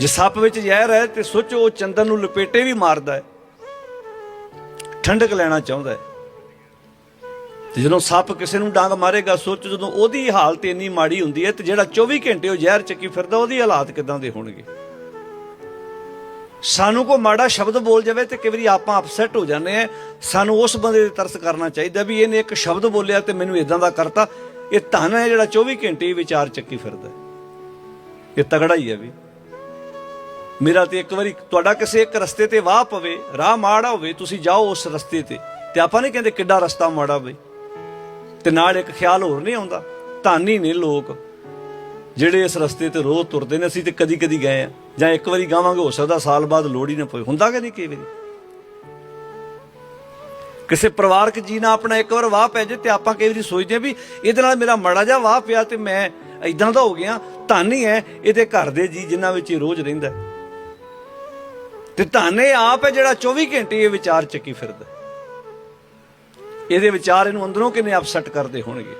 ਜੇ ਸੱਪ ਵਿੱਚ ਜ਼ਹਿਰ ਹੈ ਤੇ ਸੋਚੋ ਉਹ ਚੰਦਨ ਨੂੰ ਲਪੇਟੇ ਵੀ ਮਾਰਦਾ ਹੈ। ਠੰਡਕ ਲੈਣਾ ਚਾਹੁੰਦਾ ਹੈ। ਤੇ ਜਦੋਂ ਸੱਪ ਕਿਸੇ ਨੂੰ ਡੰਗ ਮਾਰੇਗਾ, ਸੋਚੋ ਜਦੋਂ ਉਹਦੀ ਹਾਲਤ ਇੰਨੀ ਮਾੜੀ ਹੁੰਦੀ ਹੈ ਤੇ ਜਿਹੜਾ 24 ਘੰਟੇ ਉਹ ਜ਼ਹਿਰ ਚੱਕੀ ਫਿਰਦਾ, ਉਹਦੀ ਹਾਲਾਤ ਕਿਦਾਂ ਦੇ ਹੋਣਗੇ? ਸਾਨੂੰ ਕੋ ਮਾੜਾ ਸ਼ਬਦ ਬੋਲ ਜਾਵੇ ਤੇ ਕਈ ਵਾਰੀ ਆਪਾਂ ਅਪਸੈਟ ਹੋ ਜਾਂਦੇ ਆ ਸਾਨੂੰ ਉਸ ਬੰਦੇ ਤੇ ਤਰਸ ਕਰਨਾ ਚਾਹੀਦਾ ਵੀ ਇਹਨੇ ਇੱਕ ਸ਼ਬਦ ਬੋਲਿਆ ਤੇ ਮੈਨੂੰ ਇਦਾਂ ਦਾ ਕਰਤਾ। ਇਹ ਧਨ ਹੈ ਜਿਹੜਾ 24 ਘੰਟੇ ਵਿਚਾਰ ਚੱਕੀ ਫਿਰਦਾ ਇਹ ਤਗੜਾ ਹੀ ਹੈ ਵੀ। ਮੇਰਾ ਤੇ ਇੱਕ ਵਾਰੀ ਤੁਹਾਡਾ ਕਿਸੇ ਇੱਕ ਰਸਤੇ ਤੇ ਵਾਹ ਪਵੇ, ਰਾਹ ਮਾੜਾ ਹੋਵੇ, ਤੁਸੀਂ ਜਾਓ ਉਸ ਰਸਤੇ ਤੇ। ਤੇ ਆਪਾਂ ਨਹੀਂ ਕਹਿੰਦੇ ਕਿੱਡਾ ਰਸਤਾ ਮਾੜਾ ਬਈ। ਤੇ ਨਾਲ ਇੱਕ ਖਿਆਲ ਹੋਰ ਨਹੀਂ ਆਉਂਦਾ। ਧਾਨੀ ਨੇ ਲੋਕ, ਜਿਹੜੇ ਇਸ ਰਸਤੇ ਤੇ ਰੋਜ਼ ਤੁਰਦੇ ਨੇ, ਅਸੀਂ ਤੇ ਕਦੀ ਕਦੀ ਗਏ ਆ ਜਾਂ ਇੱਕ ਵਾਰੀ ਗਾਵਾਂਗੇ, ਹੋ ਸਕਦਾ ਸਾਲ ਬਾਅਦ ਲੋੜ ਹੀ ਨਾ ਪਵੇ। ਹੁੰਦਾ ਕਿ ਨਹੀਂ ਕਈ ਵਾਰੀ? ਕਿਸੇ ਪਰਿਵਾਰਕ ਜੀ ਨਾਲ ਆਪਣਾ ਇੱਕ ਵਾਰ ਵਾਹ ਪੈ ਜੇ ਤੇ ਆਪਾਂ ਕਈ ਵਾਰੀ ਸੋਚਦੇ ਆ ਵੀ ਇਹਦੇ ਨਾਲ ਮੇਰਾ ਮੜਾ ਜਾ ਵਾਹ ਪਿਆ ਤੇ ਮੈਂ ਇਦਾਂ ਦਾ ਹੋ ਗਿਆ। ਧੰਨ ਹੀ ਹੈ, ਇਹਦੇ ਘਰ ਦੇ ਜੀ ਜਿਨ੍ਹਾਂ ਵਿੱਚ ਇਹ ਰੋਜ਼ ਰਹਿੰਦਾ। ਤੇ ਧੰਨ ਇਹ ਆਪ ਹੈ ਜਿਹੜਾ 24 ਘੰਟੇ ਇਹ ਵਿਚਾਰ ਚੱਕੀ ਫਿਰਦਾ ਇਹਦੇ ਵਿਚਾਰ ਇਹਨੂੰ ਅੰਦਰੋਂ ਕਿੰਨੇ ਅਪਸੈਟ ਕਰਦੇ ਹੋਣਗੇ?